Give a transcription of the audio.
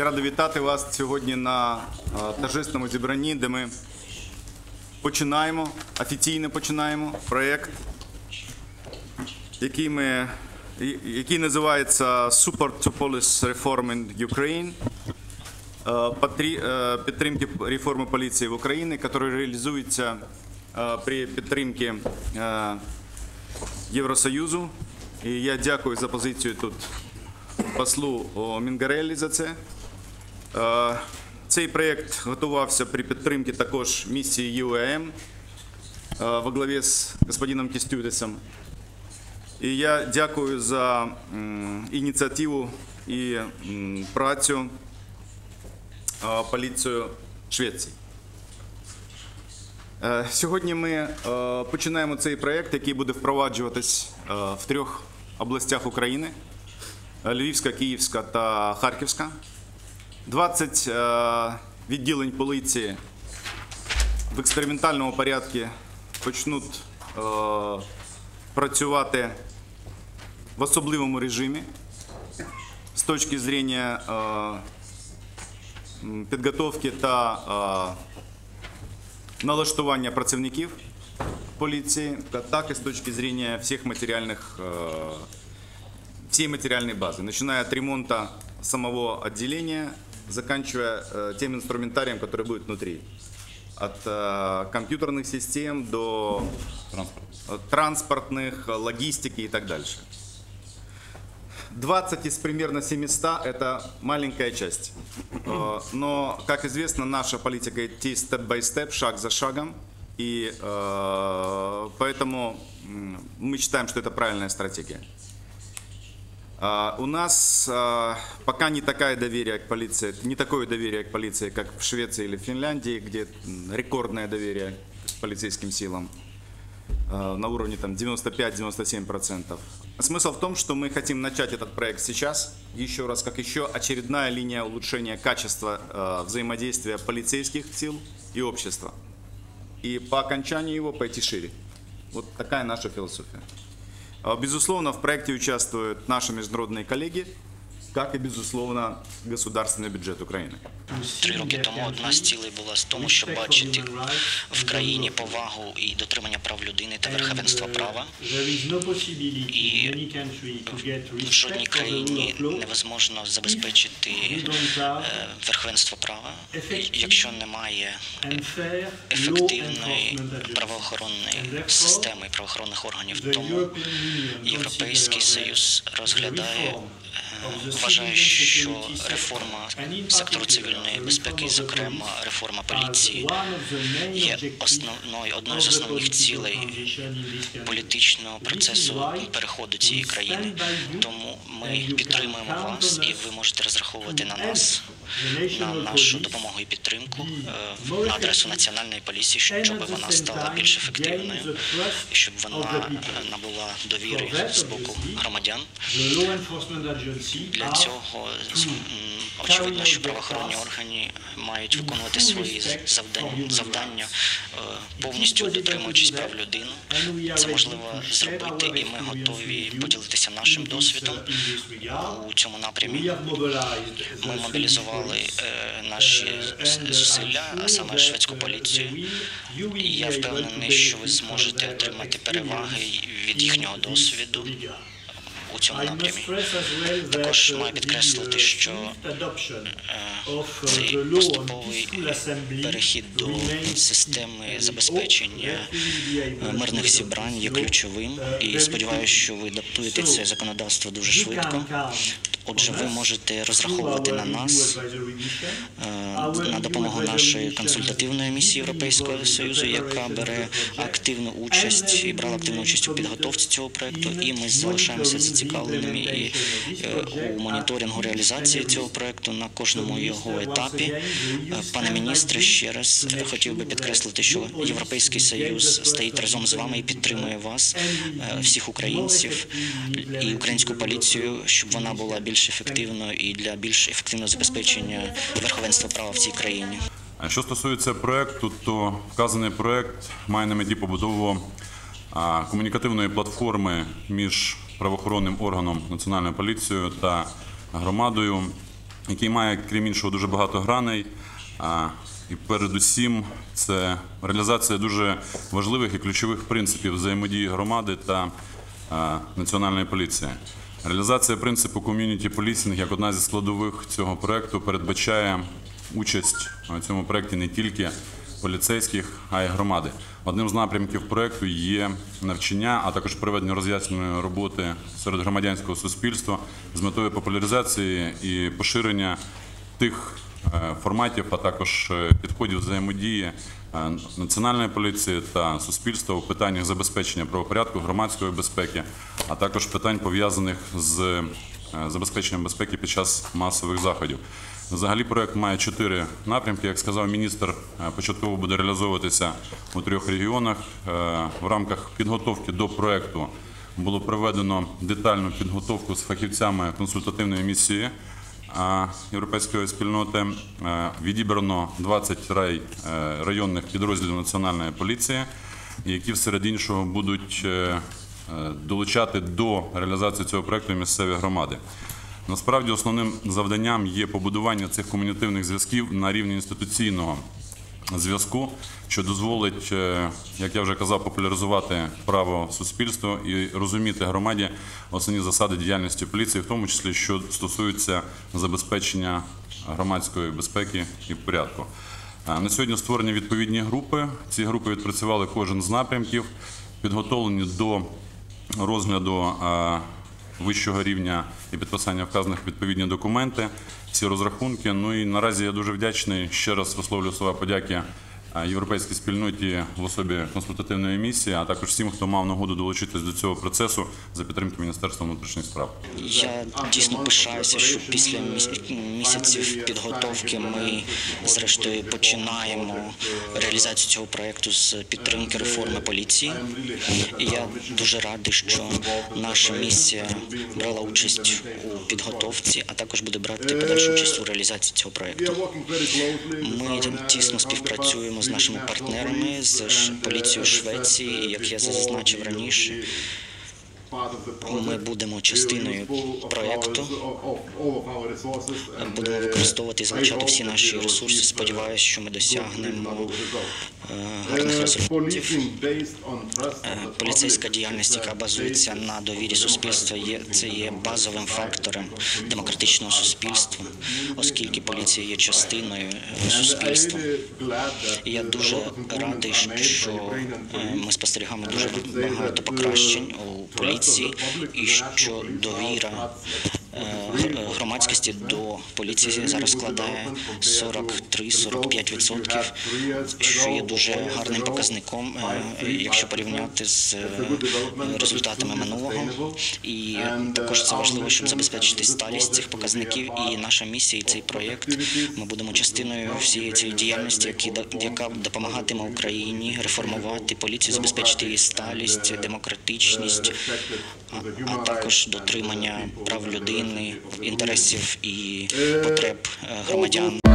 Я радий вітати вас сьогодні на е, торжественному зібранні, де ми починаємо, офіційно починаємо проєкт, який, ми, який називається Support to Police Reform in Ukraine. е, е, підтримки реформи поліції в Україні, який реалізується при підтримці Євросоюзу. І я дякую за позицію тут послу Мінгареллі за це. Е, Цей проєкт готувався при підтримці також місії ЮЕМ е, во главі з господином Кістюдесом. І я дякую за ініціативу і працю е, поліцію Швеції. Сьогодні ми починаємо цей проєкт, який буде впроваджуватись в трьох областях України: Львівська, Київська та Харківська. 20 е, відділень поліції в експериментальному порядку почнуть е, працювати в особливому режимі з точки зрення е, м, підготовки та е, налаштування працівників поліції, та так і з точки зрення всіх матеріальних, е, всей материальной базы, начиная от ремонта самого отделения, заканчивая э, тем инструментарием, который будет внутри. От э, компьютерных систем до э, транспортных, э, логистики и так дальше. 20 из примерно 700 – это маленькая часть. Э, Но, как известно, наша политика идти степ-бай-степ, шаг за шагом. И э, поэтому мы считаем, что это правильная стратегия. А, У нас а, пока не такое доверие к полиции, не такое доверие к полиции, как в Швеции или Финляндии, где рекордное доверие к полицейским силам а, на уровне там 95-97%. Смысл в том, что мы хотим начать этот проект сейчас, еще раз, как еще очередная линия улучшения качества взаимодействия полицейских сил и общества. И по окончании его пойти шире. Вот такая наша философия. Безусловно, в проекте участвуют наши международные коллеги, как и, безусловно, государственный бюджет Украины. Три роки тому одна з цілей була з тому, щоб бачити в країні повагу і дотримання прав людини та верховенства права. І В жодній країні невозможно забезпечити е, верховенство права, якщо немає ефективної правоохоронної системи правоохоронних органів. Тому Європейський Союз розглядає, вважає, що реформа сектору цивільної безпеки, зокрема реформа поліції, є основною одною з основних цілей політичного процесу переходу цієї країни. Тому ми підтримуємо вас, і ви можете розраховувати на нас, на нашу допомогу і підтримку е, на адресу національної поліції, щоб вона стала більш ефективною, і щоб вона е, набула довіри з боку громадян. Для цього очевидно, що правоохоронні органи мають виконувати свої завдання, е, повністю дотримуючись прав людини. Це можливо зробити, і ми готові поділитися нашим досвідом у цьому напрямі. Ми мобілізували е, наші зусилля, а саме шведську поліцію. І я впевнений, що ви зможете отримати переваги від їхнього досвіду у цьому напрямі. Також маю підкреслити, що Цей поступовий перехід до системи забезпечення е, мирних зібрань є ключовим. І сподіваюся, що ви адаптуєте це законодавство дуже швидко. Отже, ви можете розраховувати на нас е, на допомогу нашої консультативної місії Європейського союзу, яка бере активну участь і брала активну участь у підготовці цього проекту. І ми залишаємося зацікавленими і е, у моніторингу реалізації цього проекту на кожному його етапі. Е, Пане міністре, ще раз хотів би підкреслити, що Європейський союз стоїть разом з вами і підтримує вас, всіх українців і українську поліцію, щоб вона була більш ефективною і для більш ефективного забезпечення верховенства права в цій країні. Що стосується проекту, то вказаний проект має на меті побудову комунікативної платформи між правоохоронним органом Національною поліцією та громадою який має, крім іншого, дуже багато граней. І передусім це реалізація дуже важливих і ключових принципів взаємодії громади та національної поліції. Реалізація принципу ком'юніті полісінг як одна зі складових цього проекту передбачає участь у цьому проекті не тільки поліцейських, а й громади. Одним з напрямків проекту є навчання, а також проведення роз'ясненої роботи серед громадянського суспільства з метою популяризації і поширення тих форматів, а також е, підходів взаємодії е, національної поліції та суспільства у питаннях забезпечення правопорядку, громадської безпеки, а також питань пов'язаних з е, забезпеченням безпеки під час масових заходів. Взагалі проект має чотири напрямки. Як сказав міністр, е, початково буде реалізовуватися у трьох регіонах. Е, В рамках підготовки до проекту було проведено детальну підготовку з фахівцями консультативної місії європейської спільноти. Е, Відібрано 20 рай, е, районних підрозділів національної поліції, які серед іншого будуть е, долучати до реалізації цього проекту місцеві громади. Насправді основним завданням є побудування цих комунітивних зв'язків на рівні інституційного зв'язку, що дозволить, е, як я вже казав, популяризувати право суспільства і розуміти громаді основні засади діяльності поліції, в тому числі що стосується забезпечення громадської безпеки і порядку. Е, На сьогодні створені відповідні групи. Ці групи відпрацювали кожен з напрямків, підготовлені до розгляду е, вищого рівня і підписання вказаних відповідні документи, всі розрахунки. Ну і наразі я дуже вдячний. Ще раз висловлюю слова подяки європейській спільноті в особі консультативної місії, а також всім, хто мав нагоду долучитись до цього процесу за підтримки Міністерства внутрішніх справ. Я дійсно пишаюся, що після міс- місяців підготовки ми зрештою починаємо реалізацію цього проекту з підтримки реформи поліції. І я дуже радий, що наша місія брала участь у підготовці, а також буде брати подальшу участь у реалізації цього проекту. Ми тісно співпрацюємо з нашими партнерами, з поліцією Швеції, як я зазначив раніше. Ми будемо частиною проекту. Будемо використовувати і залучати всі наші ресурси. Сподіваюся, що ми досягнемо е, гарних результатів. Е, Поліцейська діяльність, яка базується на довірі суспільства, є це є базовим фактором демократичного суспільства, оскільки поліція є частиною е, суспільства. І я дуже радий, що ми спостерігаємо дуже багато покращень у поліції, publici išču dovira громадськості до поліції зараз складає 43-45%, що є дуже гарним показником, е, якщо порівняти з е, результатами минулого. І також це важливо, щоб забезпечити сталість цих показників. І наша місія, і цей проєкт, ми будемо частиною всієї цієї діяльності, яка допомагатиме Україні реформувати поліцію, забезпечити її сталість, демократичність, а, також дотримання прав людини, інтересів і потреб е, громадян.